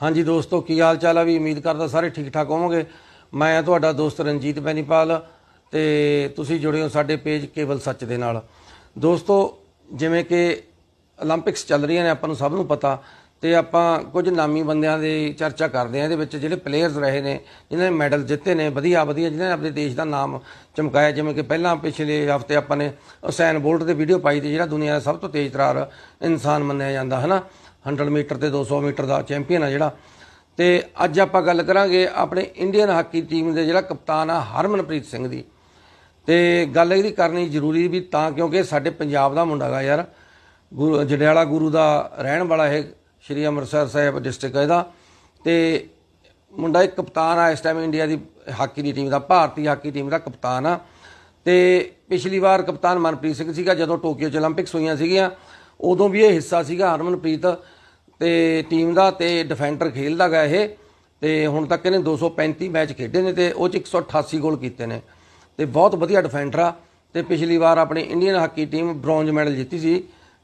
ਹਾਂਜੀ ਦੋਸਤੋ, ਕੀ ਹਾਲ ਚਾਲ ਆ ਵੀ? ਉਮੀਦ ਕਰਦਾ ਸਾਰੇ ਠੀਕ ਠਾਕ ਹੋਵੋਗੇ। ਮੈਂ ਤੁਹਾਡਾ ਦੋਸਤ ਰਣਜੀਤ ਬੈਨੀਪਾਲ ਤੇ ਤੁਸੀਂ ਜੁੜੇ ਹੋ ਸਾਡੇ ਪੇਜ ਕੇਵਲ ਸੱਚ ਦੇ ਨਾਲ। ਦੋਸਤੋ, ਜਿਵੇਂ ਕਿ 올림픽ਸ ਚੱਲ ਰਹੀਆਂ ਨੇ, ਆਪਾਂ ਨੂੰ ਸਭ ਨੂੰ ਪਤਾ ਤੇ ਆਪਾਂ ਕੁਝ ਨਾਮੀ ਬੰਦਿਆਂ ਦੀ ਚਰਚਾ ਕਰਦੇ ਆ ਇਹਦੇ ਵਿੱਚ ਜਿਹੜੇ ਪਲੇਅਰਸ ਰਹੇ ਨੇ, ਜਿਨ੍ਹਾਂ ਨੇ ਮੈਡਲ ਜਿੱਤੇ ਨੇ, ਵਧੀਆ ਵਧੀਆ, ਜਿਨ੍ਹਾਂ ਨੇ ਆਪਣੇ ਦੇਸ਼ ਦਾ ਨਾਮ ਚਮਕਾਇਆ। ਜਿਵੇਂ ਕਿ ਪਹਿਲਾਂ ਪਿਛਲੇ ਹਫ਼ਤੇ ਆਪਾਂ ਨੇ ਹੁਸੈਨ ਬੋਲਟ ਦੇ ਵੀਡੀਓ ਪਾਈ ਸੀ, ਜਿਹੜਾ ਦੁਨੀਆ ਦਾ ਸਭ ਤੋਂ ਤੇਜ਼ ਤਰਾਰ ਇਨਸਾਨ ਮੰਨਿਆ ਜਾਂਦਾ ਹੈ ਨਾ 100 ਮੀਟਰ ਤੇ 200 ਮੀਟਰ ਦਾ ਚੈਂਪੀਅਨ ਆ ਜਿਹੜਾ। ਤੇ ਅੱਜ ਆਪਾਂ ਗੱਲ ਕਰਾਂਗੇ ਆਪਣੇ ਇੰਡੀਅਨ ਹਾਕੀ ਟੀਮ ਦੇ ਜਿਹੜਾ ਕਪਤਾਨ ਆ ਹਰਮਨਪ੍ਰੀਤ ਸਿੰਘ ਦੀ। ਤੇ ਗੱਲ ਇਹਦੀ ਕਰਨੀ ਜ਼ਰੂਰੀ ਵੀ ਤਾਂ ਕਿਉਂਕਿ ਸਾਡੇ ਪੰਜਾਬ ਦਾ ਮੁੰਡਾ ਗਾ ਯਾਰ। ਗੁਰੂ ਜੜਿਆਲਾ ਗੁਰੂ ਦਾ ਰਹਿਣ ਵਾਲਾ ਹੈ ਸ਼੍ਰੀ ਅੰਮ੍ਰਿਤਸਰ ਸਾਹਿਬ ਡਿਸਟ੍ਰਿਕਟ ਇਹਦਾ। ਤੇ ਮੁੰਡਾ ਇੱਕ ਕਪਤਾਨ ਆ, ਇਸ ਟਾਈਮ ਇੰਡੀਆ ਦੀ ਹਾਕੀ ਦੀ ਟੀਮ ਦਾ, ਭਾਰਤੀ ਹਾਕੀ ਟੀਮ ਦਾ ਕਪਤਾਨ ਆ। ਤੇ ਪਿਛਲੀ ਵਾਰ ਕਪਤਾਨ ਮਨਪ੍ਰੀਤ ਸਿੰਘ ਸੀਗਾ ਜਦੋਂ ਟੋਕੀਓ ਚ 올림픽ਸ ਹੋਈਆਂ ਸੀਗੀਆਂ। ਉਦੋਂ ਵੀ ਇਹ ਹਿੱਸਾ ਸੀਗਾ ਹਰਮਨਪ੍ਰੀਤ ਤੇ ਟੀਮ ਦਾ ਤੇ ਡਿਫੈਂਡਰ ਖੇਲਦਾ ਗਿਆ ਇਹ ਤੇ ਹੁਣ ਤੱਕ ਇਹਨੇ 235 ਮੈਚ ਖੇਡੇ ਨੇ ਤੇ ਉਹ ਚ 188 ਗੋਲ ਕੀਤੇ ਨੇ। ਤੇ ਬਹੁਤ ਵਧੀਆ ਡਿਫੈਂਡਰ ਆ ਤੇ ਪਿਛਲੀ ਵਾਰ ਆਪਣੀ Indian hockey team bronze medal ਜਿੱਤੀ ਸੀ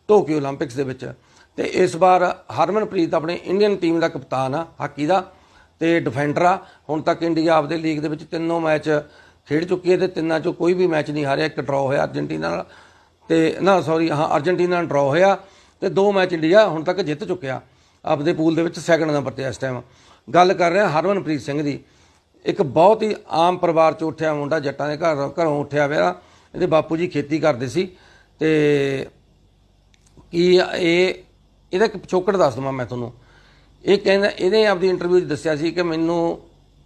ਟੋਕੀਓ 올림픽ਸ ਦੇ ਵਿੱਚ। ਤੇ ਇਸ ਵਾਰ ਹਰਮਨਪ੍ਰੀਤ ਆਪਣੀ ਇੰਡੀਅਨ ਟੀਮ ਦਾ ਕਪਤਾਨ ਆ ਹਾਕੀ ਦਾ ਤੇ ਡਿਫੈਂਡਰ ਆ। ਹੁਣ ਤੱਕ ਇੰਡੀਆ ਆਪਦੇ ਲੀਗ ਦੇ ਵਿੱਚ ਤਿੰਨੋਂ ਮੈਚ ਖੇਡ ਚੁੱਕੀ ਹੈ ਤੇ ਤਿੰਨਾਂ ਚੋਂ ਕੋਈ ਵੀ ਮੈਚ ਨਹੀਂ ਹਾਰਿਆ। ਇੱਕ ਡਰਾਅ ਹੋਇਆ ਅਰਜਨਟੀਨਾ ਨਾਲ ਤੇ ਨਾ ਸੌਰੀ ਹਾਂ ਅਰਜنٹੀਨਾ ਨਾਲ ਡਰਾਅ ਹੋਇਆ ਤੇ ਦੋ ਮੈਚ ਇੰਡੀਆ ਹੁਣ ਤੱਕ ਜਿੱਤ ਚੁੱਕਿਆ। ਆਪਦੇ ਪੂਲ ਦੇ ਵਿੱਚ ਸੈਕੰਡ ਨੰਬਰ ਤੇ ਇਸ ਟਾਈਮ ਗੱਲ ਕਰ ਰਿਹਾ ਹਰਮਨਪ੍ਰੀਤ ਸਿੰਘ ਦੀ। ਇੱਕ ਬਹੁਤ ਹੀ ਆਮ ਪਰਿਵਾਰ ਚ ਉੱਠਿਆ ਮੁੰਡਾ, ਜੱਟਾਂ ਦੇ ਘਰ, ਘਰੋਂ ਉੱਠਿਆ ਵਿਆ ਇਹਦੇ ਬਾਪੂ ਜੀ ਖੇਤੀ ਕਰਦੇ ਸੀ ਤੇ ਕੀ ਇਹ, ਇਹਦਾ ਇੱਕ ਪਿਛੋਕੜ ਦੱਸ ਦਵਾਂ ਮੈਂ ਤੁਹਾਨੂੰ। ਇਹ ਕਹਿੰਦਾ, ਇਹਨੇ ਆਪਦੀ ਇੰਟਰਵਿਊ 'ਚ ਦੱਸਿਆ ਸੀ ਕਿ ਮੈਨੂੰ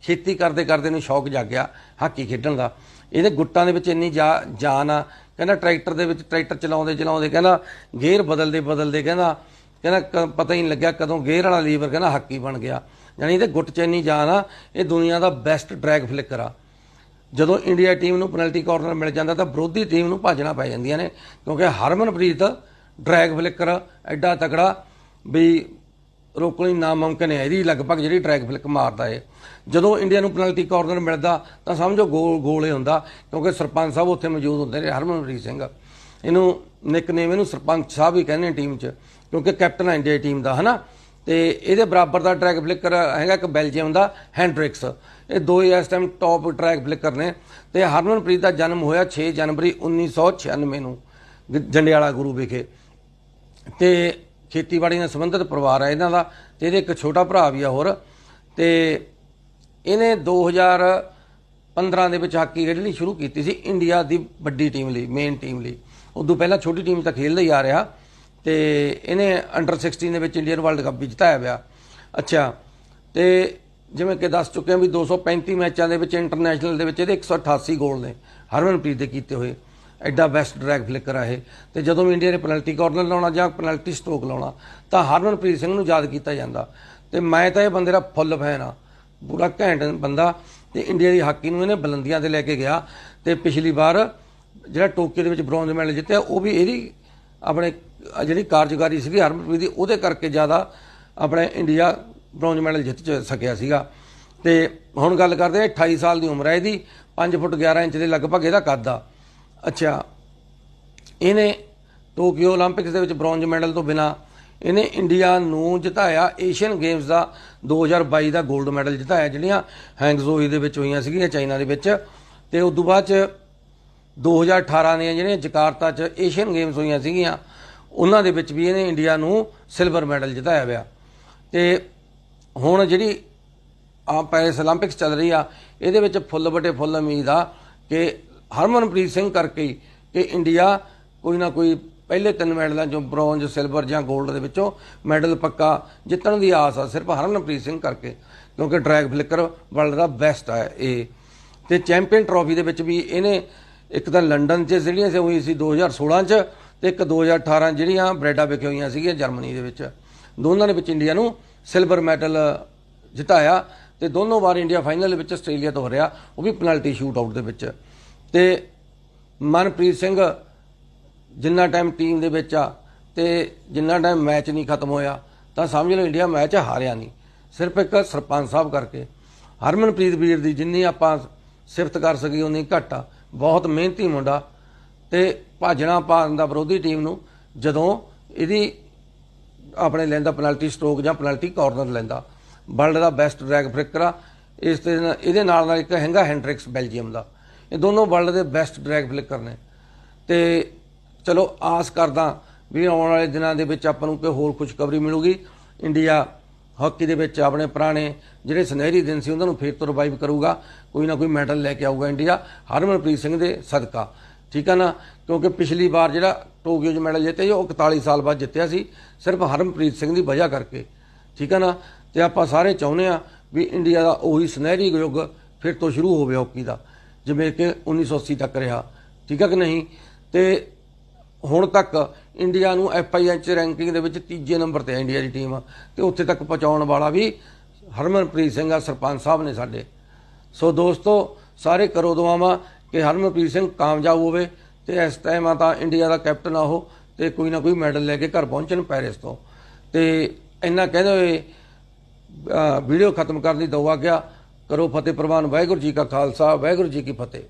ਖੇਤੀ ਕਰਦੇ ਕਰਦੇ ਨੂੰ ਸ਼ੌਕ ਜਾਗਿਆ ਹਾਕੀ ਖੇਡਣ ਦਾ। ਇਹਦੇ ਗੁੱਟਾਂ ਦੇ ਵਿੱਚ ਇੰਨੀ ਜਾ- ਜਾਨ ਆ ਕਹਿੰਦਾ ਟਰੈਕਟਰ ਦੇ ਵਿੱਚ ਟਰੈਕਟਰ ਚਲਾਉਂਦੇ ਚਲਾਉਂਦੇ, ਕਹਿੰਦਾ ਗੇਅਰ ਬਦਲਦੇ ਬਦਲਦੇ, ਕਹਿੰਦਾ ਕਹਿੰਦਾ ਕ- ਪਤਾ ਹੀ ਨਹੀਂ ਲੱਗਿਆ ਕਦੋਂ ਗੇਅਰ ਵਾਲਾ ਲੀਵਰ ਕਹਿੰਦਾ ਹਾਕੀ ਬਣ ਗਿਆ। ਯਾਨੀ ਇਹਦੇ ਗੁੱਟ 'ਚ ਜਾਨ ਆ, ਇਹ ਦੁਨੀਆ ਦਾ ਬੈਸਟ ਡਰੈਗ ਫਲਿੱਕਰ ਆ। ਜਦੋਂ ਇੰਡੀਆ ਟੀਮ ਨੂੰ ਪੈਨਲਟੀ ਕਾਰਨਰ ਮਿਲ ਜਾਂਦਾ ਤਾਂ ਵਿਰੋਧੀ ਟੀਮ ਨੂੰ ਭਾਜਣਾ ਪੈ ਜਾਂਦੀਆਂ ਨੇ, ਕਿਉਂਕਿ ਹਰਮਨਪ੍ਰੀਤ ਡਰੈਗ ਫਲਿੱਕਰ ਐਡਾ ਤਕੜਾ ਵੀ ਰੋਕਣੀ ਨਾਮੁਮਕਿਨ ਹੈ। ਇਹਦੀ ਲਗਭਗ ਜਿਹੜੀ ਟਰੈਕ ਫਲਿੱਕ ਮਾਰਦਾ ਏ ਜਦੋਂ ਇੰਡੀਆ ਨੂੰ ਪੈਨਲਟੀ ਕਾਰਨਰ ਮਿਲਦਾ, ਤਾਂ ਸਮਝੋ ਗੋਲ ਗੋਲ ਹੀ ਹੁੰਦਾ, ਕਿਉਂਕਿ ਸਰਪੰਚ ਸਾਹਿਬ ਉੱਥੇ ਮੌਜੂਦ ਹੁੰਦੇ ਨੇ, ਹਰਮਨਪ੍ਰੀਤ ਸਿੰਘ। ਇਹਨੂੰ ਨਿਕਨੇਮ ਇਹਨੂੰ ਸਰਪੰਚ ਸਾਹਿਬ ਹੀ ਕਹਿੰਦੇ ਟੀਮ 'ਚ, ਕਿਉਂਕਿ ਕੈਪਟਨ ਹੈ ਇੰਡੀਆ ਟੀਮ ਦਾ, ਹਨਾ? ਤੇ ਇਹਦੇ ਬਰਾਬਰ ਦਾ ਟਰੈਕ ਫਲਿੱਕਰ ਹੈਗਾ ਇੱਕ ਬੈਲਜੀਅਮ ਦਾ ਹੈਂਡਰਿਕਸ ਇਹ ਦੋ ਹੀ ਇਸ ਟਾਈਮ ਟੌਪ ਟਰੈਕ ਫਲਿੱਕਰ ਨੇ। ਤੇ ਹਰਮਨਪ੍ਰੀਤ ਦਾ ਜਨਮ ਹੋਇਆ 6 ਜਨਵਰੀ 1996 ਨੂੰ ਗ- ਜੰਡਿਆਲਾ ਗੁਰੂ ਵਿਖੇ। ਤੇ ਖੇਤੀਬਾੜੀ ਨਾਲ ਸੰਬੰਧਿਤ ਪਰਿਵਾਰ ਆ ਇਹਨਾਂ ਦਾ ਤੇ ਇਹਦੇ ਇੱਕ ਛੋਟਾ ਭਰਾ ਵੀ ਆ ਹੋਰ ਤੇ ਇਹਨੇ 2015 ਦੇ ਵਿੱਚ ਹਾਕੀ ਖੇਡਣੀ ਸ਼ੁਰੂ ਕੀਤੀ ਸੀ ਇੰਡੀਆ ਦੀ ਵੱਡੀ ਟੀਮ ਲਈ ਮੇਨ ਟੀਮ ਲਈ। ਉਦੋਂ ਪਹਿਲਾਂ ਛੋਟੀ ਟੀਮ ਤਾਂ ਖੇਲਦਾ ਹੀ ਆ ਰਿਹਾ ਤੇ ਇਹਨੇ ਅੰਡਰ 16 ਦੇ ਵਿੱਚ ਇੰਡੀਅਨ ਵਰਲਡ ਕੱਪ ਵੀ ਜਿਤਾਇਆ ਪਿਆ ਅੱਛਾ, ਤੇ ਜਿਵੇਂ ਕਿ ਦੱਸ ਚੁੱਕੇ ਹਾਂ ਵੀ 235 ਮੈਚਾਂ ਦੇ ਵਿੱਚ ਇੰਟਰਨੈਸ਼ਨਲ ਦੇ ਵਿੱਚ ਇਹਦੇ 188 ਗੋਲ ਨੇ ਹਰਮਨਪ੍ਰੀਤ ਦੇ ਕੀਤੇ ਹੋਏ। ਐਡਾ ਬੈਸਟ ਡਰੈਗ ਫਲਿੱਕਰ ਆ ਇਹ। ਤੇ ਜਦੋਂ ਵੀ ਇੰਡੀਆ ਨੇ ਪੈਨਲਟੀ ਕਾਰਨਰ ਲਾਉਣਾ ਜਾਂ ਪੈਨਲਟੀ ਸਟ੍ਰੋਕ ਲਾਉਣਾ, ਤਾਂ ਹਰਮਨਪ੍ਰੀਤ ਸਿੰਘ ਨੂੰ ਯਾਦ ਕੀਤਾ ਜਾਂਦਾ। ਤੇ ਮੈਂ ਤਾਂ ਇਹ ਬੰਦੇ ਦਾ ਫੁੱਲ ਫੈਨ ਆ। ਪੂਰਾ ਘੈਂਟ ਬੰਦਾ। ਤੇ ਇੰਡੀਆ ਦੀ ਹਾਕੀ ਨੂੰ ਇਹਨੇ ਬੁਲੰਦੀਆਂ ਤੇ ਲੈ ਕੇ ਗਿਆ। ਤੇ ਪਿਛਲੀ ਵਾਰ ਜਿਹੜਾ ਟੋਕੀਓ ਦੇ ਵਿੱਚ ਬ੍ਰੌਂਜ਼ ਮੈਡਲ ਜਿੱਤਿਆ, ਉਹ ਵੀ ਇਹਦੀ ਆਪਣੇ ਜਿਹੜੀ ਕਾਰਜਕਾਰੀ ਸੀਗੀ ਹਰਮਨਪ੍ਰੀਤ ਦੀ, ਉਹਦੇ ਕਰਕੇ ਜ਼ਿਆਦਾ ਆਪਣੇ ਇੰਡੀਆ ਬ੍ਰੌਂਜ਼ ਮੈਡਲ ਜਿੱਤ ਸਕਿਆ ਸੀਗਾ। ਤੇ ਹੁਣ ਗੱਲ ਕਰਦੇ ਹਾਂ 28 ਸਾਲ ਦੀ ਉਮਰ ਹੈ ਇਹਦੀ। 5 ਫੁੱਟ 11 ਇੰਚ ਦੇ ਲਗਭਗ ਇਹਦਾ ਕੱਦ ਆ। ਅੱਛਾ। ਇਹਨੇ ਟੋਕੀਓ 올림픽ਸ ਦੇ ਵਿੱਚ ਬ੍ਰੌਂਜ ਮੈਡਲ ਤੋਂ ਬਿਨਾ ਇਹਨੇ ਇੰਡੀਆ ਨੂੰ ਜਿਤਾਇਆ, ਏਸ਼ੀਅਨ ਗੇਮਸ ਦਾ 2022 ਦਾ 골ਡ ਮੈਡਲ ਜਿਤਾਇਆ, ਜਿਹੜੀਆਂ ਹੈਂਗਜ਼ੋਈ ਦੇ ਵਿੱਚ ਹੋਈਆਂ ਸੀਗੀਆਂ, ਚਾਈਨਾ ਦੇ ਵਿੱਚ। ਤੇ ਉਸ ਤੋਂ ਬਾਅਦ ਚ 2018 ਦੀਆਂ ਜਿਹੜੀਆਂ ਜਕਾਰਤਾ ਚ ਏਸ਼ੀਅਨ ਗੇਮਸ ਹੋਈਆਂ ਸੀਗੀਆਂ, ਉਹਨਾਂ ਦੇ ਵਿੱਚ ਵੀ ਇਹਨੇ ਇੰਡੀਆ ਨੂੰ ਸਿਲਵਰ ਮੈਡਲ ਜਿਤਾਇਆ ਹੋਇਆ। ਤੇ ਹੁਣ ਜਿਹੜੀ ਆ ਪੈਰਿਸ 올림픽ਸ ਚੱਲ ਰਹੀ ਆ, ਇਹਦੇ ਵਿੱਚ ਫੁੱਲ ਬਟੇ ਫੁੱਲ ਉਮੀਦ ਆ ਕਿ ਹਰਮਨਪ੍ਰੀਤ ਸਿੰਘ ਕਰਕੇ ਕਿ ਇੰਡੀਆ ਕੋਈ ਨਾ ਕੋਈ ਪਹਿਲੇ ਤਿੰਨ ਮੈਡਲਾਂ ਚੋਂ ਬ੍ਰੌਂਜ਼, ਸਿਲਵਰ ਜਾਂ 골ਡ ਦੇ ਵਿੱਚੋਂ ਮੈਡਲ ਪੱਕਾ ਜਿੱਤਣ ਦੀ ਆਸ ਆ ਸਿਰਫ ਹਰਮਨਪ੍ਰੀਤ ਸਿੰਘ ਕਰਕੇ, ਕਿਉਂਕਿ ਡਰੈਗ ਫਲਿੱਕਰ ਵਰਲਡ ਦਾ ਬੈਸਟ ਹੈ ਇਹ। ਤੇ ਚੈਂਪੀਅਨ ਟਰੋਫੀ ਦੇ ਵਿੱਚ ਵੀ ਇਹਨੇ ਇੱਕ ਤਾਂ ਲੰਡਨ 'ਚ ਜਿਹੜੀਆਂ ਸੀ ਹੋਈ ਸੀ 2016 'ਚ ਤੇ ਇੱਕ 2018 ਜਿਹੜੀਆਂ ਬ੍ਰੈਡਾ ਵਿਖੇ ਹੋਈਆਂ ਸੀਗੀਆਂ ਜਰਮਨੀ ਦੇ ਵਿੱਚ। ਦੋਨਾਂ ਦੇ ਵਿੱਚ ਇੰਡੀਆ ਨੂੰ ਸਿਲਵਰ ਮੈਡਲ ਜਿਤਾਇਆ ਤੇ ਦੋਨੋਂ ਵਾਰ ਇੰਡੀਆ ਫਾਈਨਲ ਦੇ ਵਿੱਚ ਆਸਟ੍ਰੇਲੀਆ ਤੋਂ ਹਾਰਿਆ, ਉਹ ਵੀ ਪੈਨਲਟੀ ਸ਼ੂਟ ਆਊਟ ਦੇ ਵਿੱਚ। ਤੇ ਮਨਪ੍ਰੀਤ ਸਿੰਘ ਜਿੰਨਾ ਟਾਈਮ ਟੀਮ ਦੇ ਵਿੱਚ ਆ ਤੇ ਜਿੰਨਾ ਟਾਈਮ ਮੈਚ ਨਹੀਂ ਖਤਮ ਹੋਇਆ, ਤਾਂ ਸਮਝ ਲਓ ਇੰਡੀਆ ਮੈਚ ਹਾਰਿਆ ਨਹੀਂ। ਸਿਰਫ ਇੱਕ ਸਰਪੰਚ ਸਾਹਿਬ ਕਰਕੇ। ਹਰਮਨਪ੍ਰੀਤ ਵੀਰ ਦੀ ਜਿੰਨੀ ਆਪਾਂ ਸਿਫਤ ਕਰ ਸਕੀ, ਉਨੀ ਘੱਟ ਆ। ਬਹੁਤ ਮਿਹਨਤੀ ਮੁੰਡਾ ਤੇ ਭਾਜਣਾ ਪਾਉਣ ਦਾ ਵਿਰੋਧੀ ਟੀਮ ਨੂੰ ਜਦੋਂ ਇਹਦੀ ਆਪਣੇ ਲੈਂਦਾ ਪੈਨਲਟੀ ਸਟ੍ਰੋਕ ਜਾਂ ਪੈਨਲਟੀ ਕਾਰਨਰ ਲੈਂਦਾ। ਵਰਲਡ ਦਾ ਬੈਸਟ ਡਰੈਗ ਬ੍ਰੇਕਰ ਆ। ਇਸ ਤੇ ਇਹਦੇ ਨਾਲ ਨਾਲ ਇੱਕ ਹੈਂਗਾ ਹੈਂਡਰਿਕਸ ਬੈਲਜੀਅਮ ਦਾ। ਇਹ ਦੋਨੋਂ ਵਰਲਡ ਦੇ ਬੈਸਟ ਡਰੈਗ ਬ੍ਰੇਕਰ ਨੇ। ਤੇ ਚਲੋ, ਆਸ ਕਰਦਾ ਵੀ ਆਉਣ ਵਾਲੇ ਦਿਨਾਂ ਦੇ ਵਿੱਚ ਆਪਾਂ ਨੂੰ ਕੋਈ ਹੋਰ ਖੁਸ਼ਖਬਰੀ ਮਿਲੂਗੀ। ਇੰਡੀਆ ਹਾਕੀ ਦੇ ਵਿੱਚ ਆਪਣੇ ਪੁਰਾਣੇ ਜਿਹੜੇ ਸੁਨਹਿਰੀ ਦਿਨ ਸੀ, ਉਹਨਾਂ ਨੂੰ ਫੇਰ ਤੋਂ ਰਿਵਾਈਵ ਕਰੂਗਾ। ਕੋਈ ਨਾ ਕੋਈ ਮੈਡਲ ਲੈ ਕੇ ਆਊਗਾ ਇੰਡੀਆ ਹਰਮਨਪ੍ਰੀਤ ਸਿੰਘ ਦੇ ਸਦਕਾ। ਠੀਕ ਆ ਨਾ? ਕਿਉਂਕਿ ਪਿਛਲੀ ਵਾਰ ਜਿਹੜਾ ਟੋਕੀਓ 'ਚ ਮੈਡਲ ਜਿੱਤਿਆ ਸੀ, ਉਹ 41 ਸਾਲ ਬਾਅਦ ਜਿੱਤਿਆ ਸੀ। ਸਿਰਫ ਹਰਮਨਪ੍ਰੀਤ ਸਿੰਘ ਦੀ ਵਜ੍ਹਾ ਕਰਕੇ। ਠੀਕ ਆ ਨਾ? ਤੇ ਆਪਾਂ ਸਾਰੇ ਚਾਹੁੰਦੇ ਆ ਵੀ ਇੰਡੀਆ ਦਾ ਉਹੀ ਸੁਨਹਿਰੀ ਯੁੱਗ ਫਿਰ ਤੋਂ ਸ਼ੁਰੂ ਹੋਵੇ ਹਾਕੀ ਦਾ। ਜਿਵੇਂ ਕਿ 1980 ਤੱਕ ਰਿਹਾ। ਠੀਕ ਹੈ ਕਿ ਨਹੀਂ? ਤੇ ਹੁਣ ਤੱਕ ਇੰਡੀਆ ਨੂੰ ਐਫਆਈਐਚ ਰੈਂਕਿੰਗ ਦੇ ਵਿੱਚ ਤੀਜੇ ਨੰਬਰ ਤੇ ਹੈ ਇੰਡੀਆ ਦੀ ਟੀਮ ਤੇ ਉੱਥੇ ਤੱਕ ਪਹੁੰਚਾਉਣ ਵਾਲਾ ਵੀ ਹਰਮਨਪ੍ਰੀਤ ਸਿੰਘ ਆ, ਸਰਪੰਚ ਸਾਹਿਬ ਨੇ ਸਾਡੇ। ਸੋ ਦੋਸਤੋ, ਸਾਰੇ ਕਰੋ ਦੁਆਵਾਂ ਕਿ ਹਰਮਨਪ੍ਰੀਤ ਸਿੰਘ ਕਾਮਯਾਬ ਹੋਵੇ ਤੇ ਇਸ ਟਾਈਮ ਆ ਤਾਂ ਇੰਡੀਆ ਦਾ ਕੈਪਟਨ ਆ ਉਹ ਤੇ ਕੋਈ ਨਾ ਕੋਈ ਮੈਡਲ ਲੈ ਕੇ ਘਰ ਪਹੁੰਚਣ ਪੈਰਿਸ ਤੋਂ। ਤੇ ਇੰਨਾ ਕਹਿੰਦੇ ਹੋਏ ਵੀਡੀਓ ਖਤਮ ਕਰਨ ਦੀ ਦਊਆ ਗਿਆ। ਕਰੋ ਫਤਿਹ ਪ੍ਰਵਾਨ ਵਾਹਿਗੁਰੂ ਜੀ ਕਾ ਖਾਲਸਾ ਵਾਹਿਗੁਰੂ ਜੀ ਕੀ ਫਤਿਹ।